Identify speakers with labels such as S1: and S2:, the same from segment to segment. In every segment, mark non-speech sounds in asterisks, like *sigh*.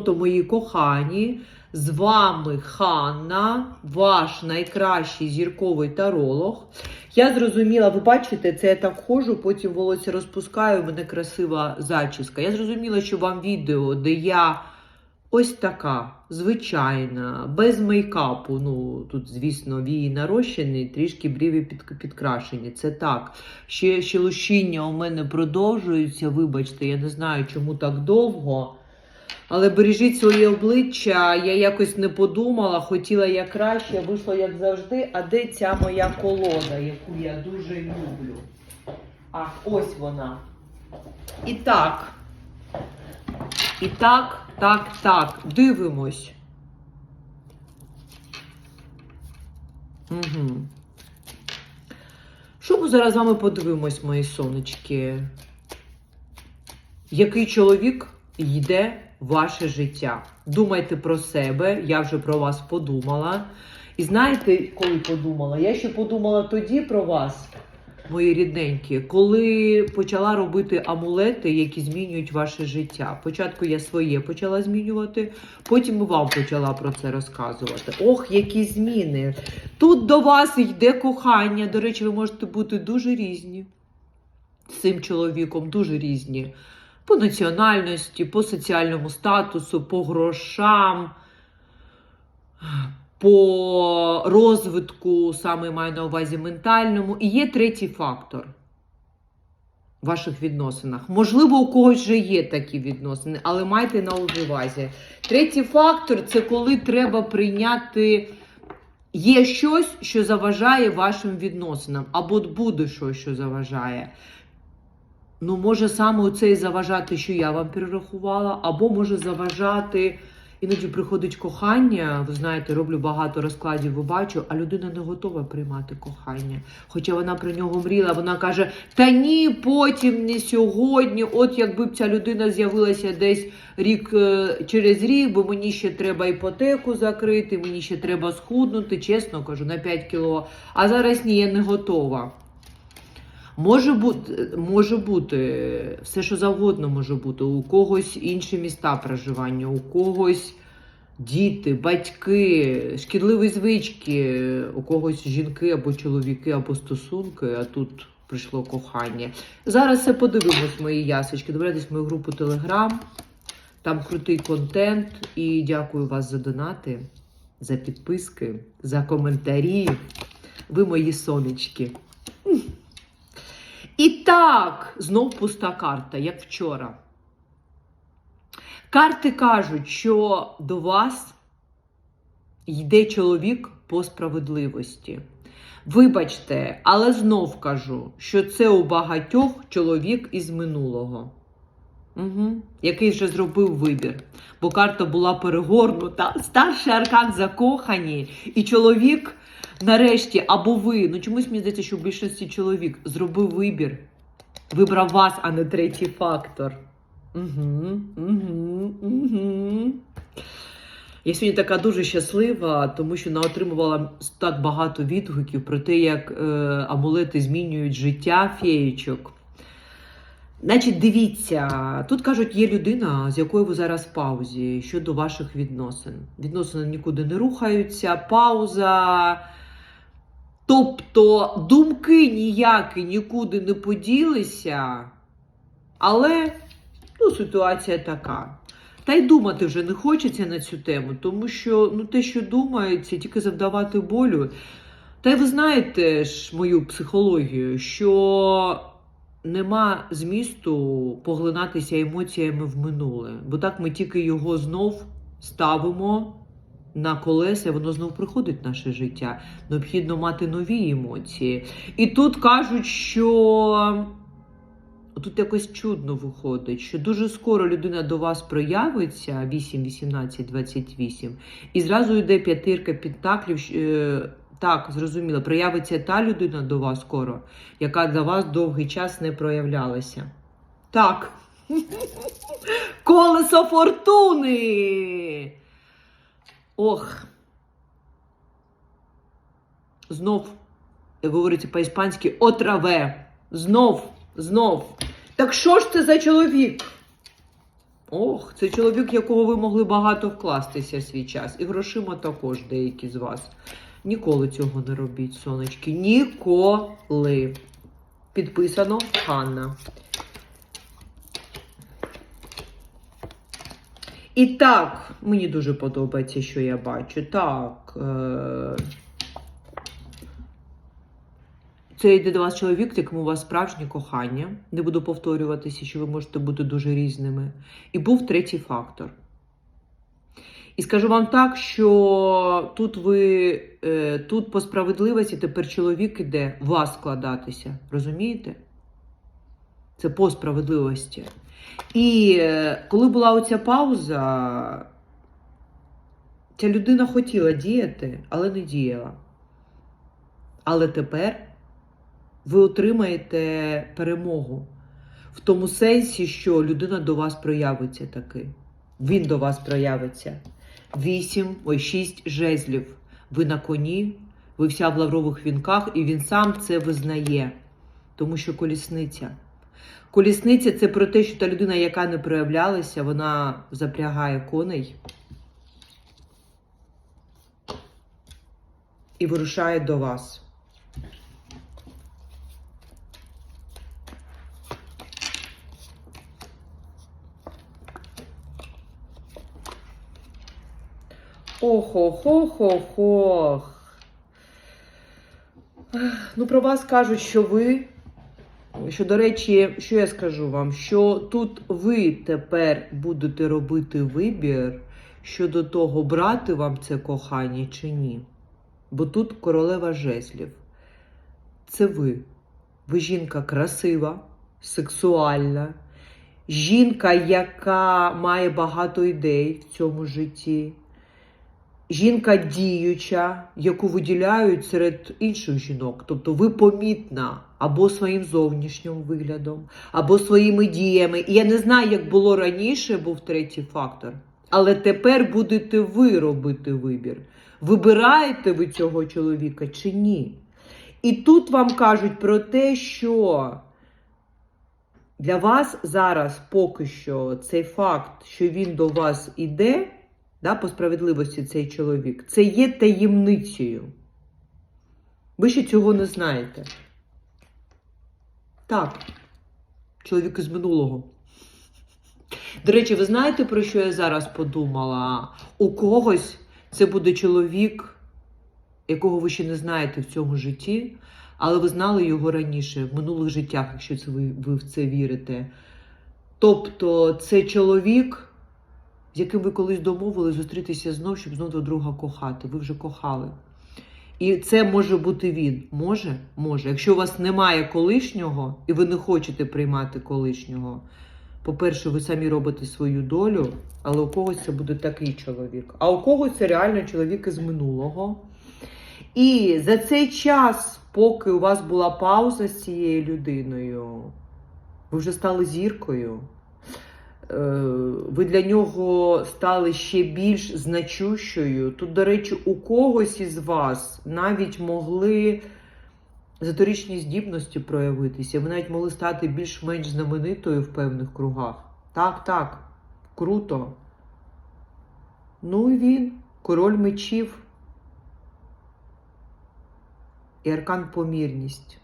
S1: То мої кохані, з вами Ханна, ваш найкращий зірковий таролог. Я зрозуміла, ви бачите, це я так ходжу, потім волосся розпускаю, у мене красива зачіска. Я зрозуміла, що вам відео, де я ось така, звичайна, без мейкапу. Ну, тут, звісно, вії нарощені, трішки бріві під, підкрашені. Це так. Ще, ще у мене продовжуються. Вибачте, я не знаю, чому так довго. Але бережіть своє обличчя, я якось не подумала, хотіла я краще, вийшло як завжди. А де ця моя колода, яку я дуже люблю? А, ось вона. І так. І так, так, так. Дивимось. Угу. Що ми зараз з вами подивимось, мої сонечки? Який чоловік йде ваше життя? Думайте про себе, я вже про вас подумала. І знаєте, коли подумала? Я ще подумала тоді про вас, мої рідненькі, коли почала робити амулети, які змінюють ваше життя. Спочатку я своє почала змінювати, потім вам почала про це розказувати. Ох, які зміни! Тут до вас йде кохання. До речі, ви можете бути дуже різні з цим чоловіком, дуже різні. По національності, по соціальному статусу, по грошам, по розвитку, саме маю на увазі ментальному. І є третій фактор в ваших відносинах. Можливо, у когось вже є такі відносини, але майте на увазі. Третій фактор це коли треба прийняти. Є щось, що заважає вашим відносинам, або буде щось, що заважає. Ну, може саме це і заважати, що я вам перерахувала, або може заважати. Іноді приходить кохання, ви знаєте, роблю багато розкладів, ви бачу, а людина не готова приймати кохання. Хоча вона про нього мріяла, вона каже: Та ні, потім, не сьогодні. От якби б ця людина з'явилася десь рік е, через рік, бо мені ще треба іпотеку закрити, мені ще треба схуднути, чесно кажу, на 5 кіло. А зараз ні, я не готова. Може бути, може бути, все, що завгодно може бути. У когось інші міста проживання, у когось діти, батьки, шкідливі звички, у когось жінки або чоловіки, або стосунки, а тут прийшло кохання. Зараз все подивимось, мої ясочки. Добирайтесь в мою групу Телеграм. Там крутий контент. І дякую вас за донати, за підписки, за коментарі. Ви мої сонечки. І так, знов пуста карта, як вчора. Карти кажуть, що до вас йде чоловік по справедливості. Вибачте, але знов кажу, що це у багатьох чоловік із минулого, угу. який вже зробив вибір. Бо карта була перегорнута, старший аркан закохані, і чоловік. Нарешті, або ви, ну чомусь мені здається, що в більшості чоловік зробив вибір, вибрав вас, а не третій фактор. Угу, угу, угу. Я сьогодні така дуже щаслива, тому що наотримувала так багато відгуків про те, як е, амулети змінюють життя феєчок. Значить, дивіться, тут кажуть, є людина, з якою ви зараз в паузі щодо ваших відносин. Відносини нікуди не рухаються, пауза. Тобто думки ніякі нікуди не поділися, але ну, ситуація така. Та й думати вже не хочеться на цю тему, тому що ну, те, що думається, тільки завдавати болю. Та й ви знаєте ж мою психологію, що нема змісту поглинатися емоціями в минуле, бо так ми тільки його знов ставимо на колеса, воно знов приходить в наше життя. Необхідно мати нові емоції. І тут кажуть, що тут якось чудно виходить, що дуже скоро людина до вас проявиться 8, 18, 28, і зразу йде п'ятирка пентаклів. Так, зрозуміло, проявиться та людина до вас скоро, яка до вас довгий час не проявлялася. Так. *laughs* Колесо фортуни! Ох. Знов, як говориться по-іспанськи, отраве. Знов, знов. Так що ж це за чоловік? Ох, це чоловік, якого ви могли багато вкластися в свій час. І грошима також деякі з вас. Ніколи цього не робіть, сонечки. Ніколи. Підписано Ханна. І так, мені дуже подобається, що я бачу. Так. Е- це йде до вас чоловік, яким у вас справжнє кохання. Не буду повторюватися, що ви можете бути дуже різними. І був третій фактор. І скажу вам так, що тут ви е, тут по справедливості тепер чоловік іде вас складатися. Розумієте? Це по справедливості. І е, коли була оця пауза, ця людина хотіла діяти, але не діяла. Але тепер ви отримаєте перемогу в тому сенсі, що людина до вас проявиться таки. Він до вас проявиться. Вісім, ой, шість жезлів. Ви на коні, ви вся в лаврових вінках, і він сам це визнає, тому що колісниця. Колісниця це про те, що та людина, яка не проявлялася, вона запрягає коней і вирушає до вас. Ох-ох-ох-ох-ох. Ну, про вас кажуть, що ви, що, до речі, що я скажу вам, що тут ви тепер будете робити вибір щодо того, брати вам це кохання чи ні. Бо тут королева жезлів. Це ви. Ви жінка красива, сексуальна, жінка, яка має багато ідей в цьому житті. Жінка діюча, яку виділяють серед інших жінок. Тобто ви помітна або своїм зовнішнім виглядом, або своїми діями. І я не знаю, як було раніше, був третій фактор. Але тепер будете ви робити вибір. Вибираєте ви цього чоловіка чи ні? І тут вам кажуть про те, що для вас зараз поки що цей факт, що він до вас іде, да, по справедливості цей чоловік, це є таємницею. Ви ще цього не знаєте. Так, чоловік із минулого. До речі, ви знаєте, про що я зараз подумала? У когось це буде чоловік, якого ви ще не знаєте в цьому житті, але ви знали його раніше, в минулих життях, якщо це ви, ви в це вірите. Тобто, це чоловік, з яким ви колись домовили зустрітися знов, щоб знов до друга кохати. Ви вже кохали. І це може бути він. Може? Може. Якщо у вас немає колишнього і ви не хочете приймати колишнього, по-перше, ви самі робите свою долю, але у когось це буде такий чоловік. А у когось це реально чоловік із минулого. І за цей час, поки у вас була пауза з цією людиною, ви вже стали зіркою. Е, Ви для нього стали ще більш значущою. Тут, до речі, у когось із вас навіть могли заторічні здібності проявитися. Ви навіть могли стати більш-менш знаменитою в певних кругах. Так, так, круто. Ну і він, король мечів. І аркан помірність.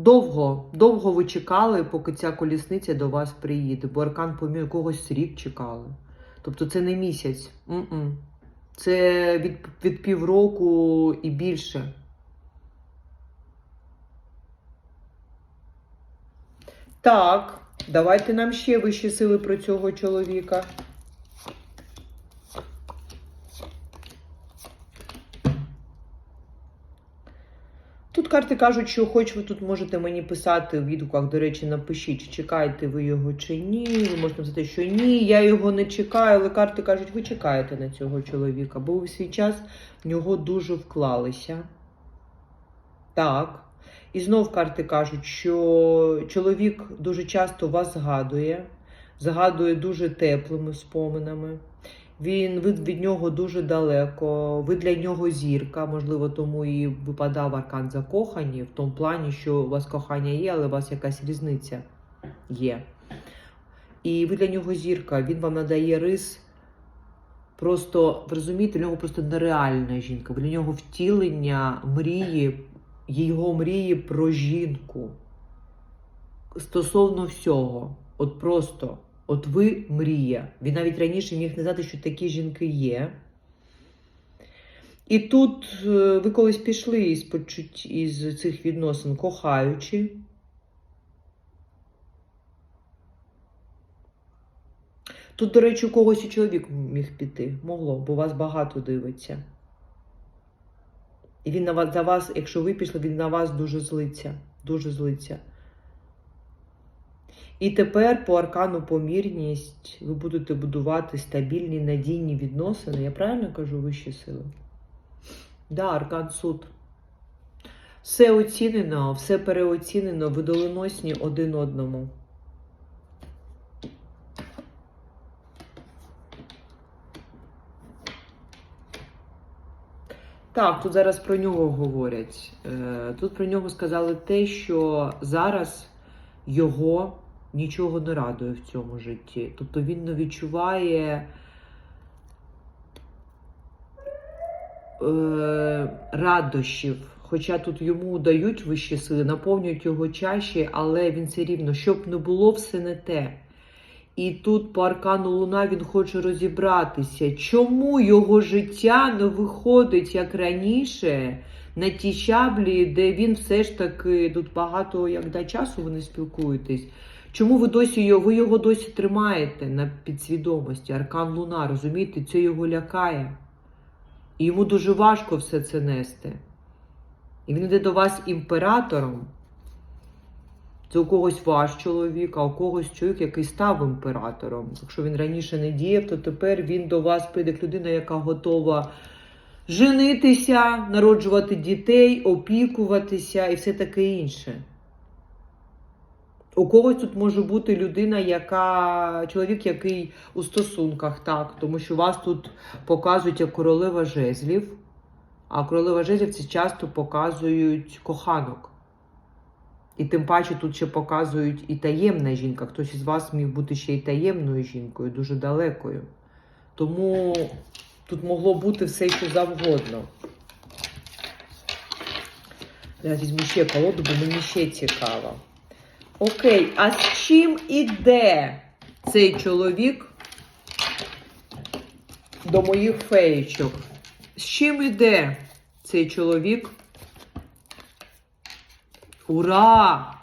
S1: Довго, довго ви чекали, поки ця колісниця до вас приїде, бо аркан помір когось рік чекали. Тобто це не місяць. М-м. Це від, від півроку і більше. Так, давайте нам ще вищі сили про цього чоловіка. Тут карти кажуть, що хоч ви тут можете мені писати в відгуках, до речі, напишіть, чи чекаєте ви його чи ні. Ви можете написати, що ні, я його не чекаю, але карти кажуть, ви чекаєте на цього чоловіка, бо в свій час в нього дуже вклалися. Так. І знов карти кажуть, що чоловік дуже часто вас згадує, згадує дуже теплими споминами. Він ви від нього дуже далеко. Ви для нього зірка. Можливо, тому і випадав аркан закохані, в тому плані, що у вас кохання є, але у вас якась різниця є. І ви для нього зірка, він вам надає рис. Просто розумієте, для нього просто нереальна жінка. Для нього втілення мрії, його мрії про жінку. Стосовно всього, от просто, от ви мрія. Він навіть раніше міг не знати, що такі жінки є. І тут е, ви колись пішли із почуть із цих відносин, кохаючи. Тут, до речі, у когось і чоловік міг піти. Могло, бо вас багато дивиться. І він на вас за вас, якщо ви пішли, він на вас дуже злиться. Дуже злиться. І тепер по аркану помірність ви будете будувати стабільні надійні відносини. Я правильно кажу вищі сили? Да, аркан суд. Все оцінено, все переоцінено, ви доленосні один одному. Так, тут зараз про нього говорять. Е, Тут про нього сказали те, що зараз його нічого не радує в цьому житті. Тобто він не відчуває е, радощів. Хоча тут йому дають вищі сили, наповнюють його чаші, але він все рівно, щоб не було, все не те. І тут по аркану Луна він хоче розібратися, чому його життя не виходить як раніше на ті щаблі, де він все ж таки тут багато як да, часу ви не спілкуєтесь. Чому ви досі ви його досі тримаєте на підсвідомості? Аркан Луна, розумієте, це його лякає. І йому дуже важко все це нести. І він йде до вас імператором. Це у когось ваш чоловік, а у когось чоловік, який став імператором. Якщо він раніше не діяв, то тепер він до вас прийде як людина, яка готова женитися, народжувати дітей, опікуватися і все таке інше. У когось тут може бути людина, яка чоловік, який у стосунках, так, тому що вас тут показують як королева жезлів, а королева жезлів це часто показують коханок. І тим паче тут ще показують і таємна жінка. Хтось із вас міг бути ще й таємною жінкою, дуже далекою. Тому тут могло бути все, що завгодно. Я візьму ще колоду, бо мені ще цікаво. Окей, а з чим іде цей чоловік до моїх феєчок? З чим іде цей чоловік? Ура!